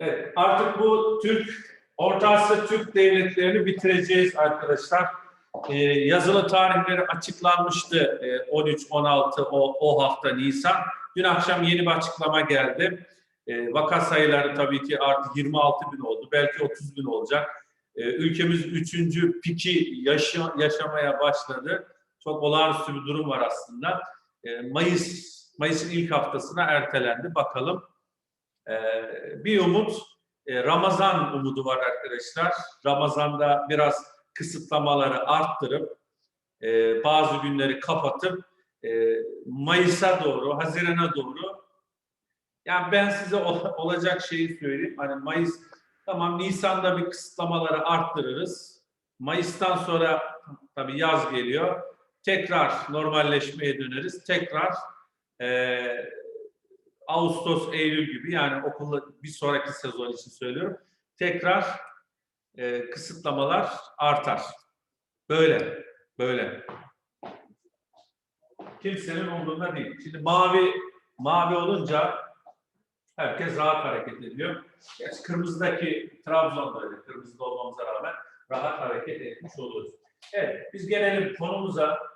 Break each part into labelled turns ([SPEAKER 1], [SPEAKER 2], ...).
[SPEAKER 1] Evet, artık bu Türk, Orta Asya Türk devletlerini bitireceğiz arkadaşlar. Ee, yazılı tarihleri açıklanmıştı e, 13-16 o, o hafta Nisan. Dün akşam yeni bir açıklama geldi. E, vaka sayıları tabii ki artık 26 bin oldu. Belki 30 bin olacak. E, ülkemiz üçüncü piki yaşa, yaşamaya başladı. Çok olağanüstü bir durum var aslında. E, Mayıs Mayıs'ın ilk haftasına ertelendi. Bakalım. E, bir umut e, Ramazan umudu var arkadaşlar. Ramazan'da biraz kısıtlamaları arttırıp e, bazı günleri kapatıp e, Mayıs'a doğru, Haziran'a doğru yani ben size ol- olacak şeyi söyleyeyim. Hani Mayıs tamam Nisan'da bir kısıtlamaları arttırırız. Mayıs'tan sonra tabii yaz geliyor. Tekrar normalleşmeye döneriz. Tekrar e, Ağustos, Eylül gibi yani okulu bir sonraki sezon için söylüyorum. Tekrar e, kısıtlamalar artar. Böyle, böyle. Kimsenin umurunda değil. Şimdi mavi mavi olunca herkes rahat hareket ediyor. Gerçi kırmızıdaki Trabzon'da öyle. Kırmızıda olmamıza rağmen rahat hareket etmiş oluruz. Evet, biz gelelim konumuza.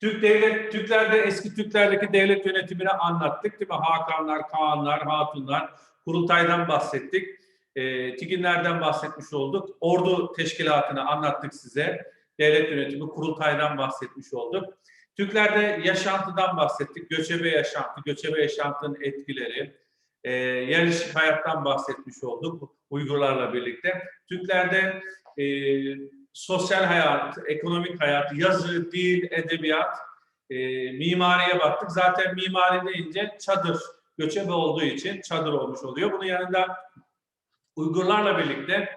[SPEAKER 1] Türk devlet, Türklerde eski Türklerdeki devlet yönetimini anlattık değil mi? Hakanlar, Kaanlar, Hatunlar, Kurultay'dan bahsettik. E, Tiginlerden bahsetmiş olduk. Ordu teşkilatını anlattık size. Devlet yönetimi, Kurultay'dan bahsetmiş olduk. Türklerde yaşantıdan bahsettik. Göçebe yaşantı, göçebe yaşantının etkileri, e, yerleşik hayattan bahsetmiş olduk Uygurlarla birlikte. Türklerde e, sosyal hayat, ekonomik hayat, yazı, dil, edebiyat, e, mimariye baktık. Zaten mimari deyince çadır, göçebe olduğu için çadır olmuş oluyor. Bunun yanında Uygurlarla birlikte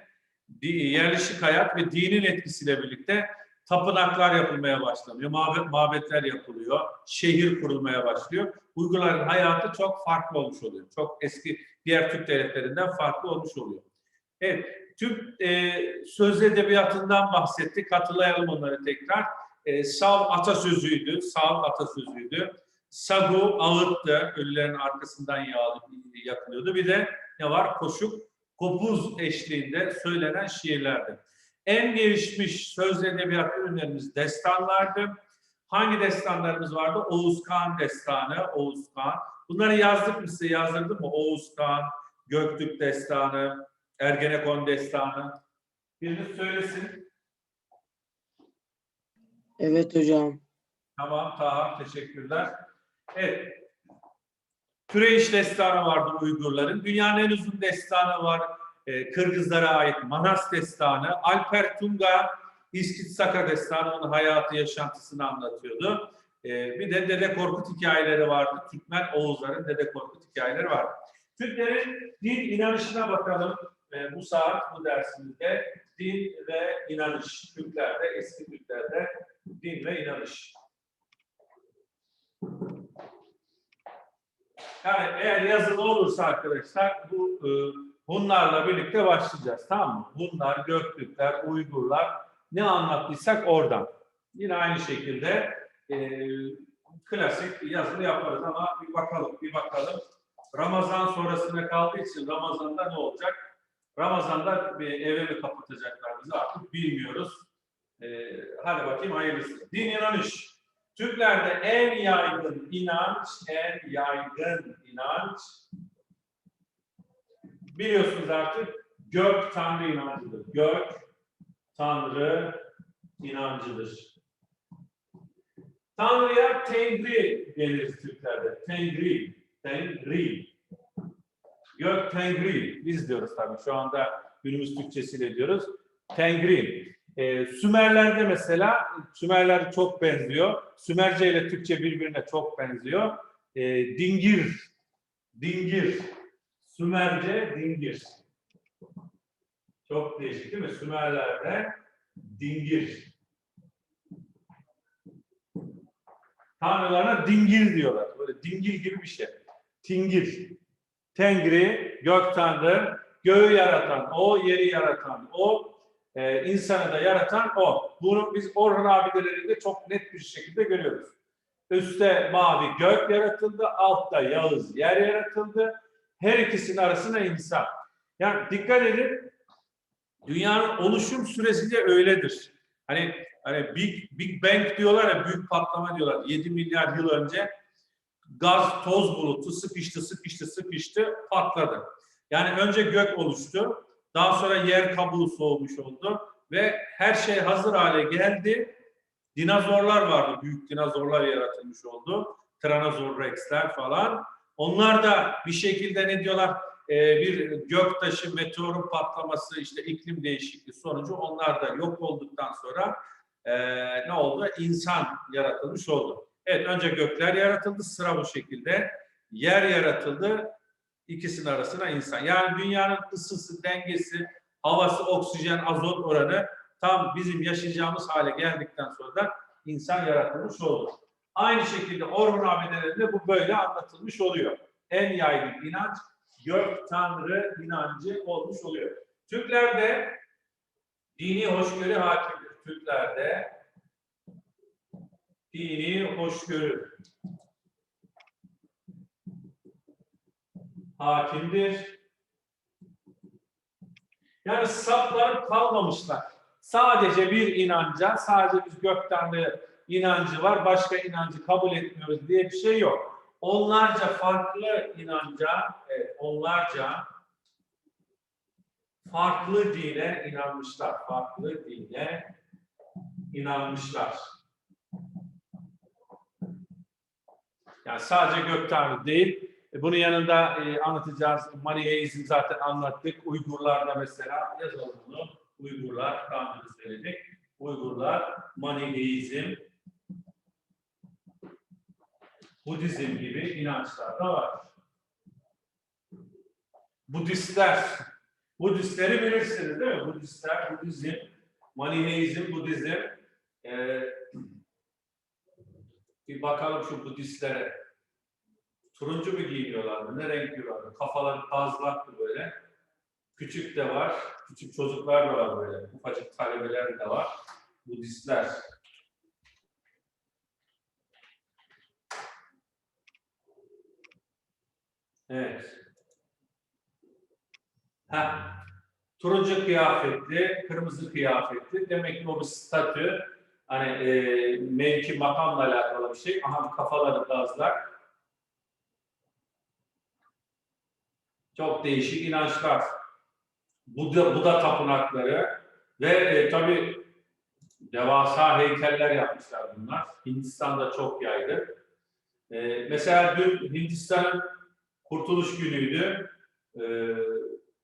[SPEAKER 1] yerleşik hayat ve dinin etkisiyle birlikte tapınaklar yapılmaya başlanıyor, mabet, mabetler yapılıyor, şehir kurulmaya başlıyor. Uygurların hayatı çok farklı olmuş oluyor. Çok eski diğer Türk devletlerinden farklı olmuş oluyor. Evet, Türk e, söz edebiyatından bahsettik. Hatırlayalım onları tekrar. E, sav atasözüydü, sav atasözüydü. Sagu ağıttı, ölülerin arkasından yağlı, yakılıyordu. Bir de ne var? Koşuk, kopuz eşliğinde söylenen şiirlerdi. En gelişmiş söz edebiyat ürünlerimiz destanlardı. Hangi destanlarımız vardı? Oğuz Kağan destanı, Oğuz Kağan. Bunları yazdık mı size? Yazdırdım mı? Oğuz Kağan, Göktürk destanı, Ergenekon destanı. Biriniz söylesin.
[SPEAKER 2] Evet hocam.
[SPEAKER 1] Tamam, tamam. Teşekkürler. Evet. Türeyiş destanı vardır Uygurların. Dünyanın en uzun destanı var. Ee, Kırgızlara ait Manas destanı. Alper Tunga İskit Saka destanı onun hayatı, yaşantısını anlatıyordu. Ee, bir de Dede Korkut hikayeleri vardı. Türkmen Oğuzların Dede Korkut hikayeleri vardı. Türklerin din inanışına bakalım. Ee, bu saat bu dersimizde din ve inanış. Türklerde, eski Türklerde din ve inanış. Yani eğer yazılı olursa arkadaşlar bu e, bunlarla birlikte başlayacağız. Tamam mı? Bunlar, Göktürkler, Uygurlar ne anlattıysak oradan. Yine aynı şekilde e, klasik yazılı yaparız ama bir bakalım, bir bakalım. Ramazan sonrasına kaldığı için Ramazan'da ne olacak? Ramazan'da bir eve mi kapatacaklar bizi artık bilmiyoruz. E, hadi bakayım hayırlısı. Din inanış. Türklerde en yaygın inanç, en yaygın inanç biliyorsunuz artık gök tanrı inancıdır. Gök tanrı inancıdır. Tanrı'ya Tengri denir Türklerde. Tengri, Tengri. Gök Tengri. Biz diyoruz tabii şu anda günümüz Türkçesiyle diyoruz. Tengri. Ee, Sümerlerde mesela, Sümerler çok benziyor. Sümerce ile Türkçe birbirine çok benziyor. Ee, dingir, dingir. Sümerce dingir. Çok değişik değil mi? Sümerlerde dingir. Tanrılarına dingir diyorlar. Böyle dingil gibi bir şey. Tingir. Tengri, gök tanrı, göğü yaratan o, yeri yaratan o, e, insanı da yaratan o. Bunu biz Orhan abidelerinde çok net bir şekilde görüyoruz. Üste mavi gök yaratıldı, altta Yağız yer yaratıldı. Her ikisinin arasına insan. Yani dikkat edin, dünyanın oluşum süresi de öyledir. Hani hani Big Big Bang diyorlar ya büyük patlama diyorlar. 7 milyar yıl önce gaz toz bulutu sıkıştı sıkıştı sıkıştı patladı. Yani önce gök oluştu. Daha sonra yer kabuğu soğumuş oldu ve her şey hazır hale geldi. Dinozorlar vardı. Büyük dinozorlar yaratılmış oldu. Tyrannosaurus rex'ler falan. Onlar da bir şekilde ne diyorlar? Ee, bir göktaşı, meteorun patlaması, işte iklim değişikliği sonucu onlar da yok olduktan sonra ee, ne oldu? İnsan yaratılmış oldu. Evet önce gökler yaratıldı. Sıra bu şekilde. Yer yaratıldı. İkisinin arasına insan. Yani dünyanın ısısı, dengesi, havası, oksijen, azot oranı tam bizim yaşayacağımız hale geldikten sonra da insan yaratılmış oldu. Aynı şekilde Orhun abidelerinde bu böyle anlatılmış oluyor. En yaygın inanç gök tanrı inancı olmuş oluyor. Türklerde dini hoşgörü hakimdir. Türklerde dini hoşgörü hakimdir. Yani saplanıp kalmamışlar. Sadece bir inanca, sadece biz gök tanrı inancı var, başka inancı kabul etmiyoruz diye bir şey yok. Onlarca farklı inanca, evet, onlarca farklı dine inanmışlar. Farklı dine inanmışlar. Yani sadece gök tanrı değil, e, bunun yanında e, anlatacağız. Maniheizm zaten anlattık. Uygurlarda mesela yazalım bunu. Uygurlar, önce söyledik. Uygurlar, Maniheizm, Budizm gibi inançlar da var. Budistler, Budistleri bilirsiniz değil mi? Budistler, Budizm, Maniheizm, Budizm. Ee, bir bakalım şu Budistlere. Turuncu mu giyiniyorlardı? Ne renk giyiyorlardı? Kafaları pazlaktı böyle. Küçük de var. Küçük çocuklar da var böyle. Ufacık talebeler de var. Budistler. Evet. Ha. Turuncu kıyafetli, kırmızı kıyafetli. Demek ki o bir statü. Hani e, mevki makamla alakalı bir şey. Aha kafaları gazlar. Çok değişik inançlar. Buda, Buda tapınakları ve e, tabii devasa heykeller yapmışlar bunlar. Hindistan'da çok yaygın. E, mesela dün Hindistan'ın Kurtuluş Günü'ydü. E,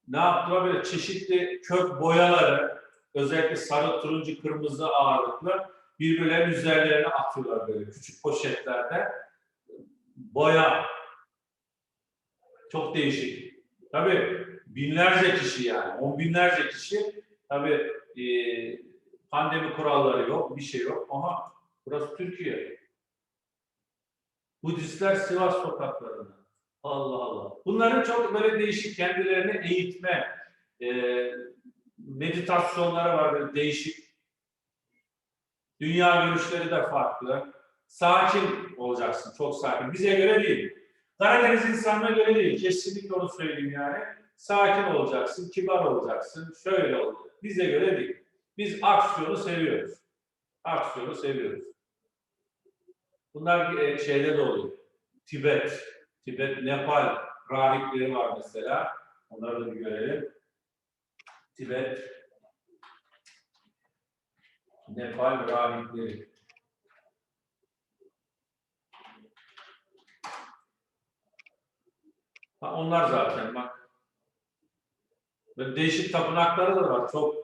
[SPEAKER 1] ne yaptılar? Böyle çeşitli kök boyaları, özellikle sarı, turuncu, kırmızı ağırlıklı birbirlerinin üzerlerine atıyorlar böyle küçük poşetlerde. Boya. Çok değişik. Tabii binlerce kişi yani, on binlerce kişi. Tabii e, pandemi kuralları yok, bir şey yok. Ama burası Türkiye. Budistler Sivas sokaklarında. Allah Allah. Bunların çok böyle değişik kendilerini eğitme, e, meditasyonları var böyle değişik. Dünya görüşleri de farklı. Sakin olacaksın, çok sakin. Bize göre değil. Karadeniz insanına göre değil. Kesinlikle onu söyleyeyim yani. Sakin olacaksın, kibar olacaksın, şöyle olacak. Bize göre değil. Biz aksiyonu seviyoruz. Aksiyonu seviyoruz. Bunlar e, şeyde de oluyor. Tibet, Tibet, Nepal rahipleri var mesela. Onları da bir görelim. Tibet, Nepal rahipleri. Ha, onlar zaten bak. Böyle değişik tapınakları da var. Çok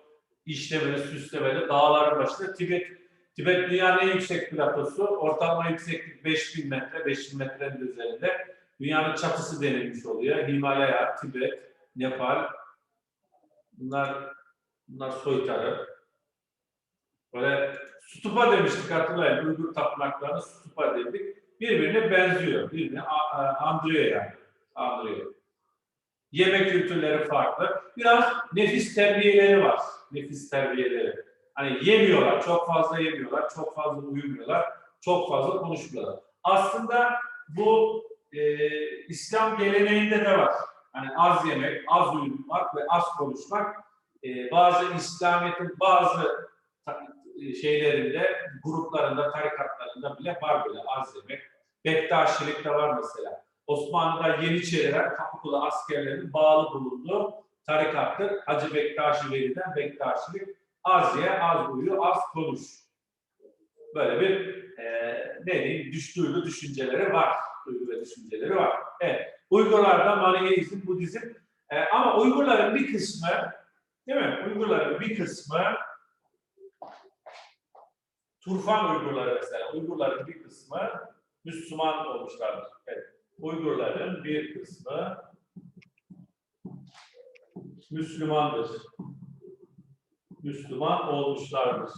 [SPEAKER 1] işlemeli, süslemeli. Dağların başında Tibet Tibet dünyanın en yüksek platosu. Ortalama yükseklik 5000 metre, 5000 metrenin üzerinde. Dünyanın çatısı denilmiş oluyor. Himalaya, Tibet, Nepal. Bunlar bunlar soytarı. Böyle stupa demiştik hatırlayın. Uygur tapınaklarına stupa dedik. Birbirine benziyor. Birbirine andırıyor yani. Andırıyor. Yemek kültürleri farklı. Biraz nefis terbiyeleri var. Nefis terbiyeleri. Hani yemiyorlar, çok fazla yemiyorlar, çok fazla uyumuyorlar, çok fazla konuşmuyorlar. Aslında bu e, İslam geleneğinde de var. Hani az yemek, az uyumak ve az konuşmak e, bazı İslamiyet'in bazı e, şeylerinde, gruplarında, tarikatlarında bile var böyle az yemek. Bektaşilik de var mesela. Osmanlı'da Yeniçeriler, Kapıkulu askerlerinin bağlı bulunduğu tarikattır. Hacı Bektaşi verilen Bektaşilik az ye, az uyu, az konuş. Böyle bir e, ne diyeyim, düş, duygu düşünceleri var. Duygu ve düşünceleri var. Evet. Uygurlarda Maniheizm, Budizm e, ama Uygurların bir kısmı değil mi? Uygurların bir kısmı Turfan Uygurları mesela. Uygurların bir kısmı Müslüman olmuşlardır. Evet. Uygurların bir kısmı Müslümandır. Müslüman olmuşlardır.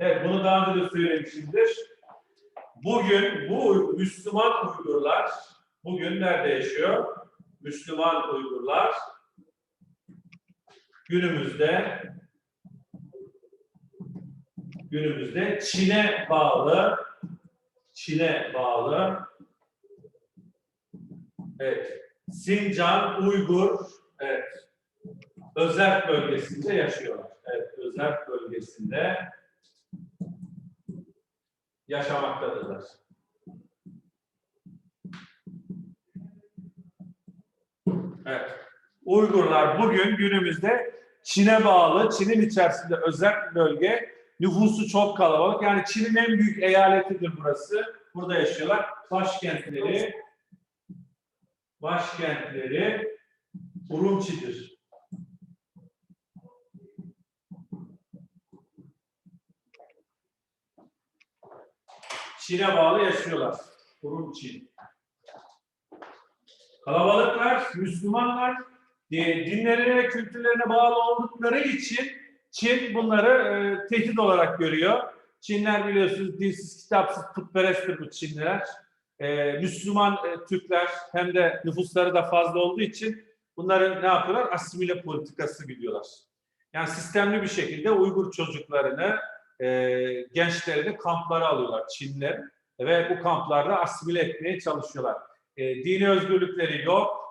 [SPEAKER 1] Evet, bunu daha önce de söylemişimdir. Bugün bu Müslüman Uygurlar bugün nerede yaşıyor? Müslüman Uygurlar günümüzde günümüzde Çin'e bağlı Çin'e bağlı evet Sincan Uygur evet Özerk bölgesinde yaşıyorlar. Evet Özerk bölgesinde yaşamaktadırlar. Evet. Uygurlar bugün günümüzde Çin'e bağlı, Çin'in içerisinde özel bölge, nüfusu çok kalabalık. Yani Çin'in en büyük eyaletidir burası. Burada yaşıyorlar. Başkentleri, başkentleri Urumçi'dir. Çin'e bağlı yaşıyorlar. Urumçi. Kalabalıklar, Müslümanlar, e, dinlerine ve kültürlerine bağlı oldukları için Çin bunları e, tehdit olarak görüyor. Çinler biliyorsunuz dinsiz, kitapsız, putperesttir bu Çinliler. E, Müslüman e, Türkler hem de nüfusları da fazla olduğu için bunların ne yapıyorlar? Asimile politikası gidiyorlar. Yani sistemli bir şekilde Uygur çocuklarını, e, gençlerini kamplara alıyorlar Çinliler ve bu kamplarda asimile etmeye çalışıyorlar. E, dini özgürlükleri yok,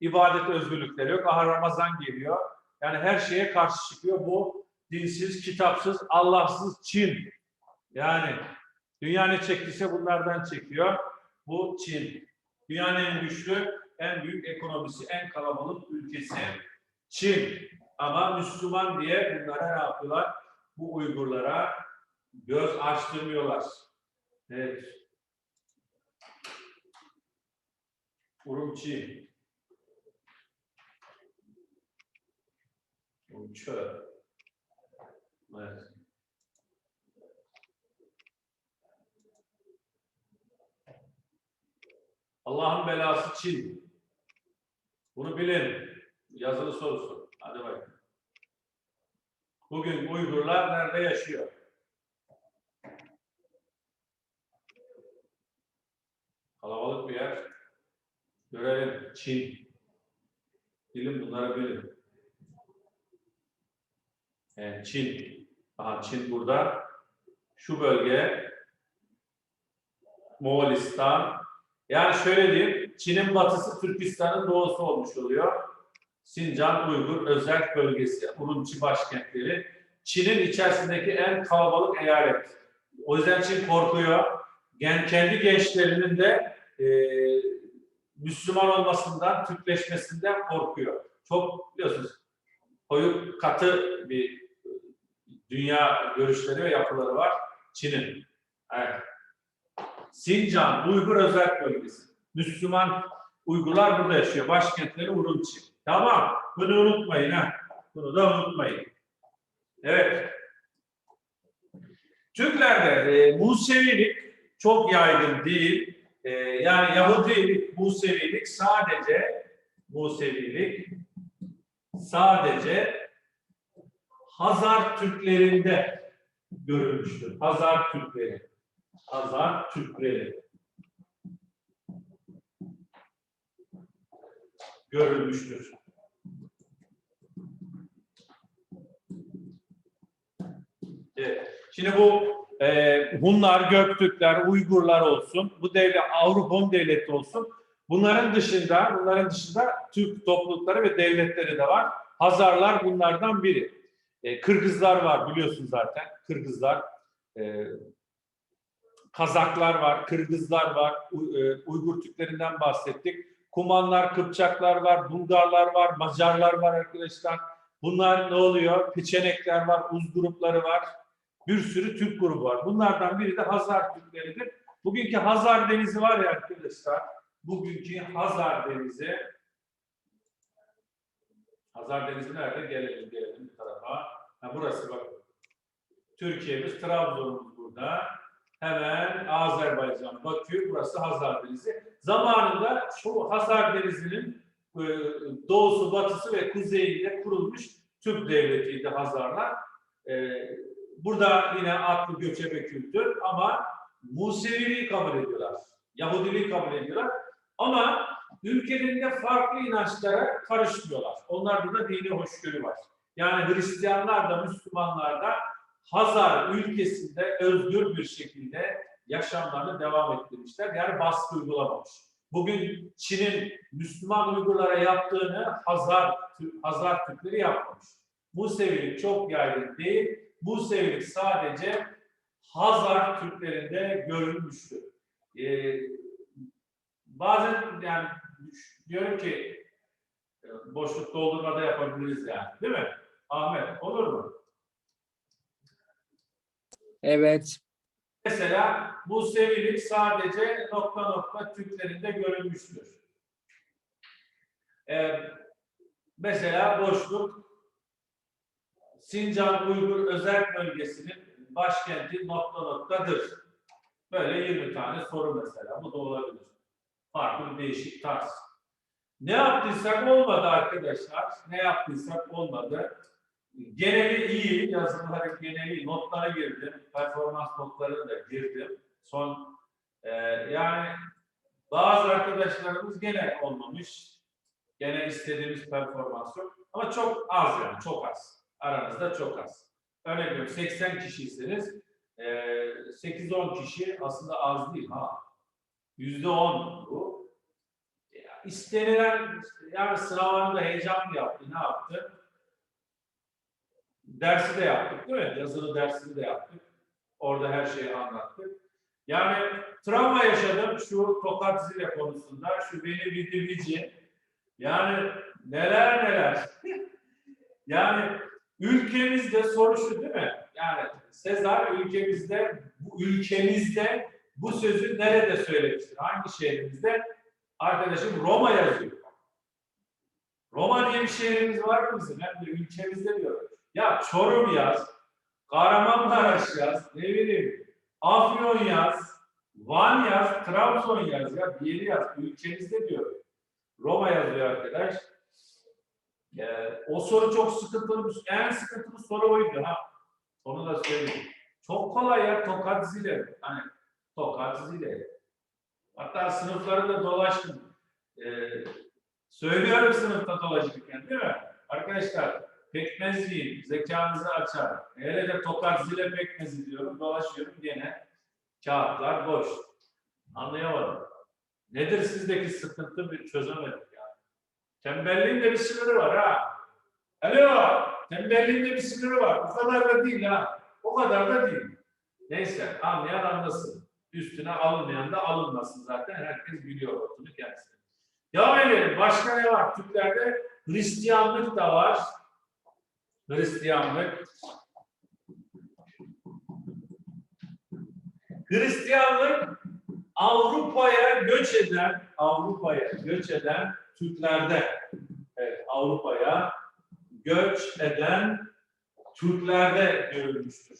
[SPEAKER 1] ibadet özgürlükleri yok. Aha Ramazan geliyor. Yani her şeye karşı çıkıyor. Bu dinsiz, kitapsız, Allahsız Çin. Yani dünya ne çektiyse bunlardan çekiyor. Bu Çin. Dünyanın en güçlü, en büyük ekonomisi, en kalabalık ülkesi Çin. Ama Müslüman diye bunlara ne yapıyorlar? Bu Uygurlara göz açtırmıyorlar. Evet. Urumçi. Urumçi. Evet. Allah'ın belası Çin. Bunu bilin. Yazılı sorusu. Hadi bakayım. Bugün Uygurlar nerede yaşıyor? Kalabalık bir yer. Görelim. Çin. Bilin bunları bilin. Evet, Çin. Aha Çin burada. Şu bölge Moğolistan. Yani şöyle diyeyim. Çin'in batısı Türkistan'ın doğusu olmuş oluyor. Sincan Uygur özel bölgesi, Urumçi başkentleri. Çin'in içerisindeki en kalabalık eyalet. O yüzden Çin korkuyor. Gen, kendi gençlerinin de e, Müslüman olmasından, Türkleşmesinden korkuyor. Çok biliyorsunuz koyu katı bir dünya görüşleri ve yapıları var Çin'in. Evet. Sincan, Uygur özel bölgesi. Müslüman Uygurlar burada yaşıyor. Başkentleri Urumçi. Tamam. Bunu unutmayın ha. Bunu da unutmayın. Evet. Türklerde e, Musevilik çok yaygın değil. E, yani Yahudilik, Musevilik sadece Musevilik sadece Hazar Türklerinde görülmüştür. Hazar Türkleri. Hazar Türkleri. Görülmüştür. Şimdi bu e, Hunlar, Göktürkler, Uygurlar olsun, bu devlet Avrupa Hun devleti olsun. Bunların dışında, bunların dışında Türk toplulukları ve devletleri de var. Hazarlar bunlardan biri. E, Kırgızlar var biliyorsun zaten. Kırgızlar, e, Kazaklar var, Kırgızlar var, e, Uygur Türklerinden bahsettik. Kumanlar, Kıpçaklar var, Bulgarlar var, Macarlar var arkadaşlar. Bunlar ne oluyor? Peçenekler var, Uz grupları var. Bir sürü Türk grubu var. Bunlardan biri de Hazar Türkleridir. Bugünkü Hazar Denizi var ya arkadaşlar. Bugünkü Hazar Denizi. Hazar Denizi nerede? Gelelim gelelim bu tarafa. Ha, burası bak. Türkiye'miz, Trabzon'umuz burada. Hemen Azerbaycan, Bakü, burası Hazar Denizi. Zamanında şu Hazar Denizi'nin e, doğusu, batısı ve kuzeyinde kurulmuş Türk devletiydi Hazarlar. E, burada yine aklı göçebe kültür ama Museviliği kabul ediyorlar. Yahudiliği kabul ediyorlar. Ama ülkelerinde farklı inançlara karışmıyorlar. Onlarda da dini hoşgörü var. Yani Hristiyanlar da Müslümanlar da Hazar ülkesinde özgür bir şekilde yaşamlarını devam ettirmişler. Yani baskı uygulamamış. Bugün Çin'in Müslüman Uygurlara yaptığını Hazar, Hazar Türkleri yapmamış. Musevilik çok yaygın değil. Musevilik sadece Hazar Türklerinde görülmüştür. Ee, bazen yani diyorum ki e, boşluk doldurmada yapabiliriz yani. Değil mi? Ahmet olur mu?
[SPEAKER 2] Evet.
[SPEAKER 1] Mesela Musevilik sadece nokta nokta Türklerinde görülmüştür. Ee, mesela boşluk Sincan Uygur Özel Bölgesi'nin başkenti nokta noktadır. Böyle 20 tane soru mesela. Bu da olabilir. Farklı değişik tarz. Ne yaptıysak olmadı arkadaşlar. Ne yaptıysak olmadı. Geneli iyi, yazılıların geneli notlara girdim. Performans notlarına da girdim. Son e, yani bazı arkadaşlarımız gene olmamış. Gene istediğimiz performans yok. Ama çok az yani, çok az. Aranızda çok az. Örnek veriyorum 80 kişiyseniz e, 8-10 kişi aslında az değil ha. %10 bu. Ya, istenilen yani sınavlarında heyecan mı yaptı, ne yaptı? Dersi de yaptık değil mi? Yazılı dersini de yaptık. Orada her şeyi anlattık. Yani travma yaşadım şu tokat zile konusunda. Şu beni bildirgici. Yani neler neler. yani ülkemizde soru şu değil mi? Yani Sezar ülkemizde bu ülkemizde bu sözü nerede söylemiştir? Hangi şehrimizde? Arkadaşım Roma yazıyor. Roma diye bir şehrimiz var mı bizim? Hem de ülkemizde diyor. Ya Çorum yaz, Kahramanmaraş yaz, ne bileyim, Afyon yaz, Van yaz, Trabzon yaz ya bir yeri yaz. Ülkemizde diyor. Roma yazıyor arkadaş. Ee, o soru çok sıkıntılı. En sıkıntılı soru oydu ha. Onu da söyleyeyim. Çok kolay ya Tokat Zile. Hani Tokat Zile. Hatta sınıflarında dolaştım. Ee, söylüyorum sınıfta dolaşırken değil mi? Arkadaşlar pekmez yiyin, zekanızı açar. Hele de tokat zile pekmezi diyorum, dolaşıyorum gene kağıtlar boş. Anlayamadım. Nedir sizdeki sıkıntı bir çözemedik ya. Tembelliğin de bir sınırı var ha. Alo, tembelliğin de bir sınırı var. O kadar da değil ha. O kadar da değil. Neyse, anlayan anlasın. Üstüne alınmayan da alınmasın zaten. Herkes biliyor olduğunu kendisi. Devam edelim. Başka ne var? Türklerde Hristiyanlık da var. Hristiyanlık. Hristiyanlık Avrupa'ya göç eden, Avrupa'ya göç eden Türklerde. Evet, Avrupa'ya göç eden Türklerde görülmüştür.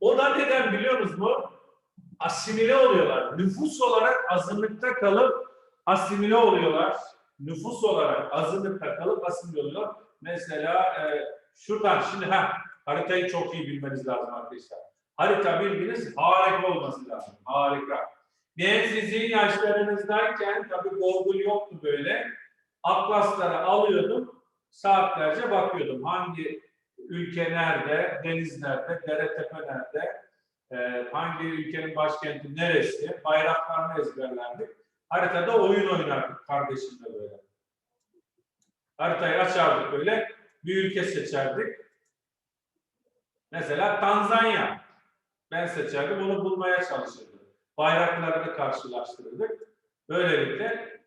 [SPEAKER 1] O da neden biliyor musunuz mu? Asimile oluyorlar. Nüfus olarak azınlıkta kalıp asimile oluyorlar. Nüfus olarak azınlıkta kalıp asimile oluyorlar. Mesela e, şuradan şimdi ha haritayı çok iyi bilmeniz lazım arkadaşlar. Harita bilginiz harika olması lazım. Harika. Ben sizin yaşlarınızdayken tabii Google yoktu böyle. Atlasları alıyordum. saatlerce bakıyordum. Hangi ülke nerede, deniz nerede, dere tepe nerede, e, hangi ülkenin başkenti neresi, bayraklarını ezberlerdik. Haritada oyun oynardık kardeşimle böyle. Haritayı açardık böyle, bir ülke seçerdik. Mesela Tanzanya. Ben seçerdim, onu bulmaya çalışırdım. Bayraklarını karşılaştırırdık. Böylelikle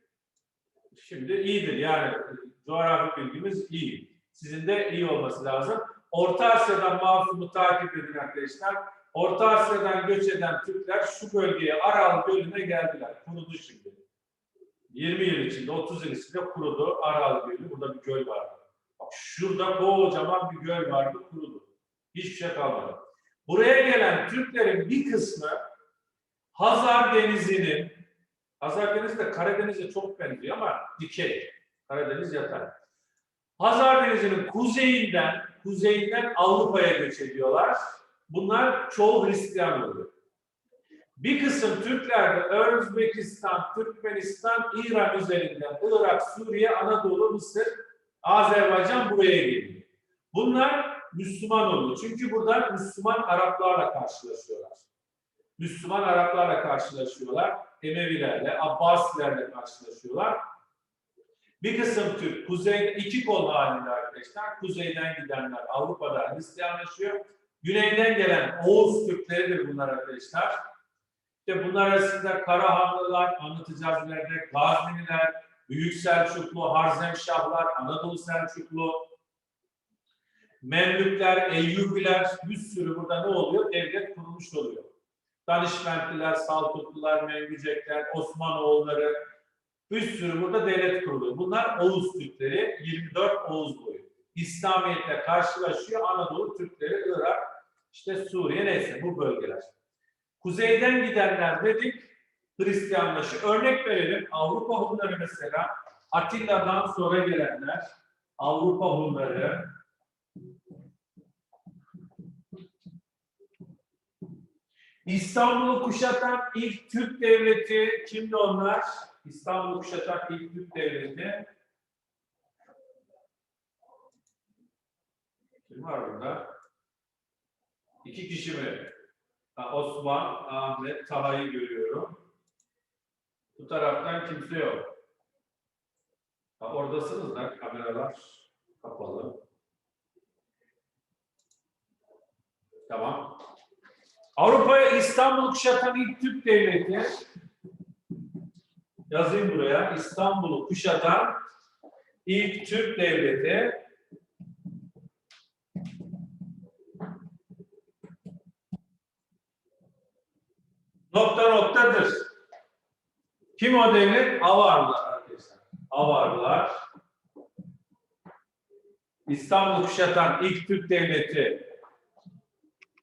[SPEAKER 1] şimdi iyidir yani coğrafi bilgimiz iyi. Sizin de iyi olması lazım. Orta Asya'dan masumu takip edin arkadaşlar. Orta Asya'dan göç eden Türkler şu bölgeye Aral Gölü'ne geldiler. Kurudu şimdi. 20 yıl içinde, 30 yıl içinde kurudu Aral Gölü. Burada bir göl vardı. Bak şurada kocaman bir göl vardı, kurudu. Hiçbir şey kalmadı. Buraya gelen Türklerin bir kısmı Hazar Denizi'nin, Hazar Denizi de Karadeniz'e çok benziyor ama dikey. Karadeniz yatay. Hazar Denizi'nin kuzeyinden, kuzeyinden Avrupa'ya göç ediyorlar. Bunlar çoğu Hristiyan oluyor. Bir kısım Türkler de Özbekistan, Türkmenistan, İran üzerinden Irak, Suriye, Anadolu, Mısır, Azerbaycan buraya geliyor. Bunlar Müslüman oluyor. Çünkü burada Müslüman Araplarla karşılaşıyorlar. Müslüman Araplarla karşılaşıyorlar. Emevilerle, Abbasilerle karşılaşıyorlar. Bir kısım Türk, kuzeyde iki kol halinde arkadaşlar. Kuzeyden gidenler Avrupa'da Hristiyanlaşıyor. Güneyden gelen Oğuz Türkleridir bunlar arkadaşlar. İşte bunlar arasında Karahanlılar, anlatacağız ileride, Gazminiler, Büyük Selçuklu, Harzemşahlar, Anadolu Selçuklu, Memlükler, Eyyubiler, bir sürü burada ne oluyor? Devlet kurulmuş oluyor. Danışmentliler, Saltuklular, Mengücekler, Osmanoğulları, bir sürü burada devlet kuruluyor. Bunlar Oğuz Türkleri, 24 Oğuz boyu. İslamiyet'le karşılaşıyor Anadolu Türkleri, Irak, işte Suriye neyse bu bölgeler. Kuzeyden gidenler dedik Hristiyanlaşı. Örnek verelim Avrupa Hunları mesela Atilla'dan sonra gelenler Avrupa Hunları İstanbul'u kuşatan ilk Türk devleti kimdi onlar? İstanbul'u kuşatan ilk Türk devleti. Kim var burada? İki kişi mi? Osman, Ahmet, Taha'yı görüyorum. Bu taraftan kimse yok. Oradasınız da kameralar kapalı. Tamam. Avrupa'ya İstanbul kuşatan ilk Türk devleti yazayım buraya. İstanbul'u kuşatan ilk Türk devleti nokta noktadır. Kim o devlet? Avarlar arkadaşlar. Avarlar. İstanbul'u kuşatan ilk Türk devleti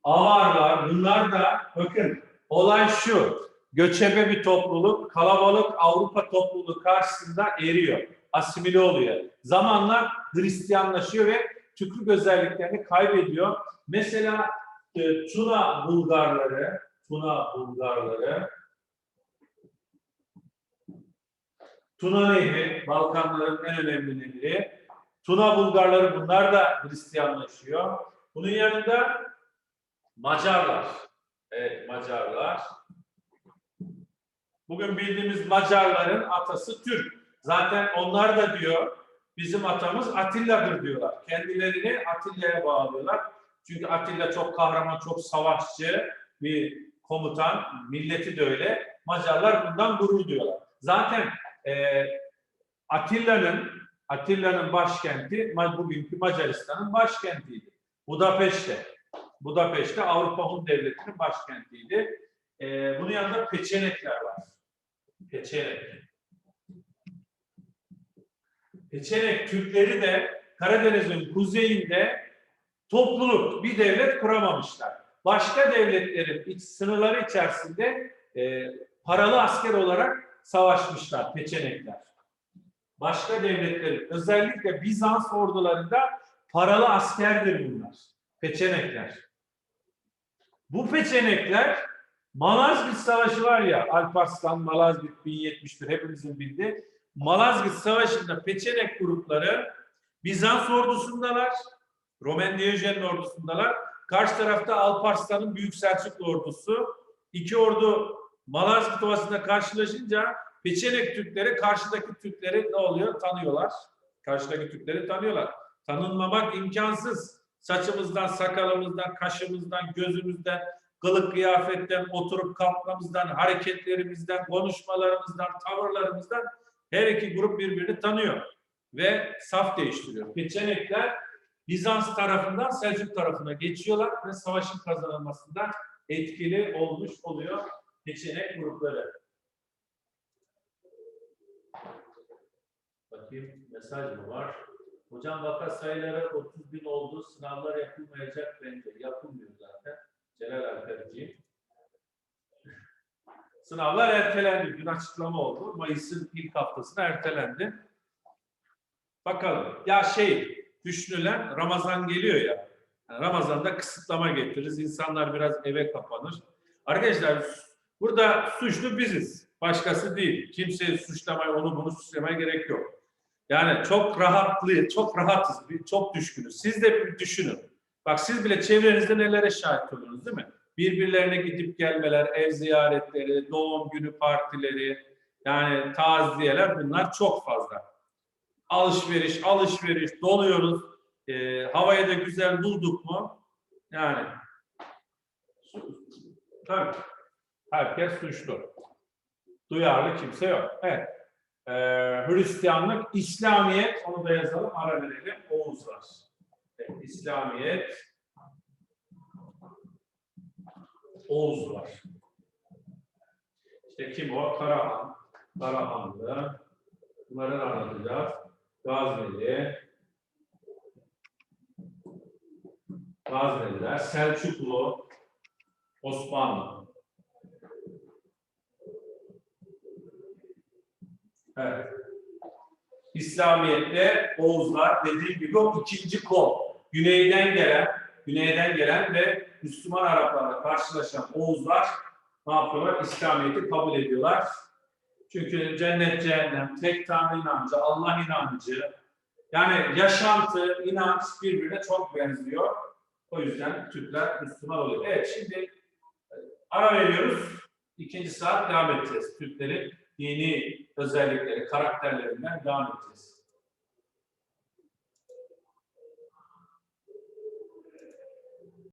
[SPEAKER 1] Avarlar. Bunlar da bakın olay şu. Göçebe bir topluluk, kalabalık Avrupa topluluğu karşısında eriyor. Asimile oluyor. Zamanla Hristiyanlaşıyor ve Türklük özelliklerini kaybediyor. Mesela e, Tuna Bulgarları, Tuna Bulgarları, Tuna Nehri, Balkanların en önemli nehri. Tuna Bulgarları bunlar da Hristiyanlaşıyor. Bunun yanında Macarlar. Evet, Macarlar. Bugün bildiğimiz Macarların atası Türk. Zaten onlar da diyor, bizim atamız Atilla'dır diyorlar. Kendilerini Atilla'ya bağlıyorlar. Çünkü Atilla çok kahraman, çok savaşçı bir komutan. Milleti de öyle. Macarlar bundan gurur duyuyorlar. Zaten e, Atilla'nın Atilla'nın başkenti bugünkü Macaristan'ın başkentiydi. Budapeşte. Budapeşte Avrupa Hun Devleti'nin başkentiydi. Ee, bunun yanında Peçenekler var. Peçenek. Peçenek Türkleri de Karadeniz'in kuzeyinde topluluk, bir devlet kuramamışlar. Başka devletlerin iç, sınırları içerisinde e, paralı asker olarak savaşmışlar Peçenekler. Başka devletlerin, özellikle Bizans ordularında paralı askerdir bunlar. Peçenekler. Bu peçenekler Malazgirt Savaşı var ya Alparslan, Malazgirt 1071 hepimizin bildiği. Malazgirt Savaşı'nda peçenek grupları Bizans ordusundalar. Roman Diyojen'in ordusundalar. Karşı tarafta Alparslan'ın Büyük Selçuklu ordusu. İki ordu Malazgirt Ovası'nda karşılaşınca Peçenek Türkleri karşıdaki Türkleri ne oluyor? Tanıyorlar. Karşıdaki Türkleri tanıyorlar. Tanınmamak imkansız. Saçımızdan, sakalımızdan, kaşımızdan, gözümüzden, kılık kıyafetten, oturup kalkmamızdan, hareketlerimizden, konuşmalarımızdan, tavırlarımızdan her iki grup birbirini tanıyor ve saf değiştiriyor. Peçenekler Bizans tarafından Selçuk tarafına geçiyorlar ve savaşın kazanılmasında etkili olmuş oluyor Peçenek grupları. Bakayım mesaj mı var? Hocam vaka sayıları 30 bin oldu. Sınavlar yapılmayacak bence. Yapılmıyor zaten. Celal Alperciğim. Sınavlar ertelendi. Dün açıklama oldu. Mayıs'ın ilk haftasına ertelendi. Bakalım. Ya şey düşünülen Ramazan geliyor ya. Ramazan'da kısıtlama getiririz. İnsanlar biraz eve kapanır. Arkadaşlar burada suçlu biziz. Başkası değil. Kimseyi suçlamaya, onu bunu suçlamaya gerek yok. Yani çok rahatlı, çok rahatız, çok düşkünüz. Siz de bir düşünün. Bak siz bile çevrenizde nelere şahit oluyorsunuz değil mi? Birbirlerine gidip gelmeler, ev ziyaretleri, doğum günü partileri, yani taziyeler bunlar çok fazla. Alışveriş, alışveriş, doluyoruz. Ee, havayı da güzel bulduk mu? Yani tabii herkes suçlu. Duyarlı kimse yok. Evet. Ee, Hristiyanlık, İslamiyet, onu da yazalım, ara verelim. Oğuz var. Evet, İslamiyet, Oğuz var. İşte kim o? Karahan, Karahanlı. Bunları anlatacağız. Gazneli, Gazneliler, Selçuklu, Osmanlı. Evet. İslamiyet'te Oğuzlar dediğim gibi o ikinci kol. Güneyden gelen, güneyden gelen ve Müslüman Araplarla karşılaşan Oğuzlar ne yapıyorlar? İslamiyet'i kabul ediyorlar. Çünkü cennet, cehennem, tek tanrı inancı, Allah inancı, yani yaşantı, inanç birbirine çok benziyor. O yüzden Türkler Müslüman oluyor. Evet şimdi ara veriyoruz. İkinci saat devam edeceğiz. Türklerin dini özellikleri, karakterlerinden devam edeceğiz.